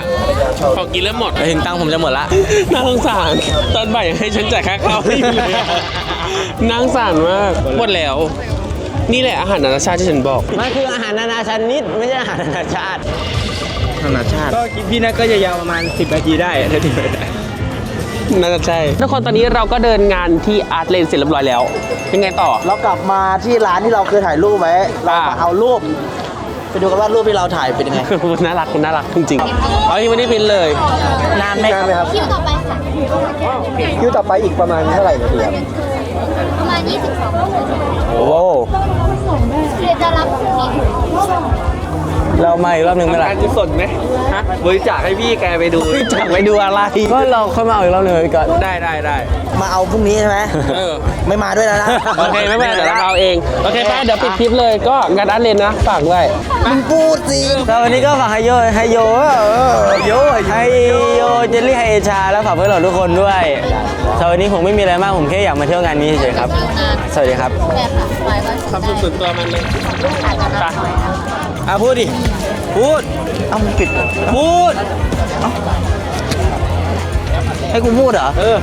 Speaker 1: พอกินแล้วหมด
Speaker 3: ไปถึงตังค์ผมจะหมดละ
Speaker 1: น่าสงสารตอนบ่ายยังให้ฉันจ่ายค่าข้าวให้อยู่เลยอะน่าสงสารมากหมดแล้ว นี่แหละอาหารนานาชาติที่ฉันบอก
Speaker 3: มันคืออาหารนานาชนิดไม่ใช่อาหารนานาชาติ
Speaker 2: นานาชาติ
Speaker 3: ก็คลิปพี่นะก็จะยาวประมาณ 10นาทีได้ถ้าถึง
Speaker 1: น่าจะใช่ทุกคนตอนนี้เราก็เดินงานที่อาร์ตเลนเสร็จเรียบร้อยแล้วเป็นไงต่อ
Speaker 2: เรากลับมาที่ร้านที่เราเคยถ่ายรูปไว้เรามาเอารูป ไปดูกันว่ารูปที่เราถ่ายเป็นยังไง
Speaker 1: น่ารักน่ารักจริงๆเอาที่ไม่ได้พินเลย
Speaker 2: นานไหมครับ
Speaker 7: คิวต่อไปค่ะ
Speaker 4: คิวต่อไปอีกประมาณเท่าไหร่นาทีครับ
Speaker 7: ประมาณ 22
Speaker 3: โอ้โห
Speaker 7: เดี๋ยวจะรับอีก
Speaker 3: เรามาอีกรอบหนึ่งเมื่อไหร่
Speaker 4: การกุศลไหมฮะบริจาคให้พี่แกไปดู
Speaker 3: จากไปดูอะไรก็เราค่อยมาเอาอีกรอบหนึ่งพี่กอด
Speaker 1: ได้ได้ได้
Speaker 2: มาเอาพรุ่งนี้ใช่ไหม
Speaker 1: เออ
Speaker 2: ไม่มาด้วยแล้วนะ
Speaker 1: โอเคไม่เป็นไรเดี๋ยวเราเอาเองโอเคป้าเดี๋ยวปิดคลิปเลยก็งานอาร์ตเลนนะฝากด้วย
Speaker 2: มึงพูดสิ
Speaker 3: แต่วันนี้ก็ฝากไฮโยไฮโยไฮโยไฮโยเจลลี่ไฮเอชาแล้วฝากเพื่อนเราทุกคนด้วยสำหรับวันนี้ผมไม่มีอะไรมากผมแค่อยากมาเที่ยวงานนี้เฉยๆครับ สวัสดีครับ
Speaker 7: แบบค่ะไปก็
Speaker 1: ทำสุดส่วนตัวมันเลยไป
Speaker 3: อะพูดดิ พูด
Speaker 2: เอามึงปิด
Speaker 3: พูด
Speaker 2: ให้กูพูดเหรอ
Speaker 3: เออ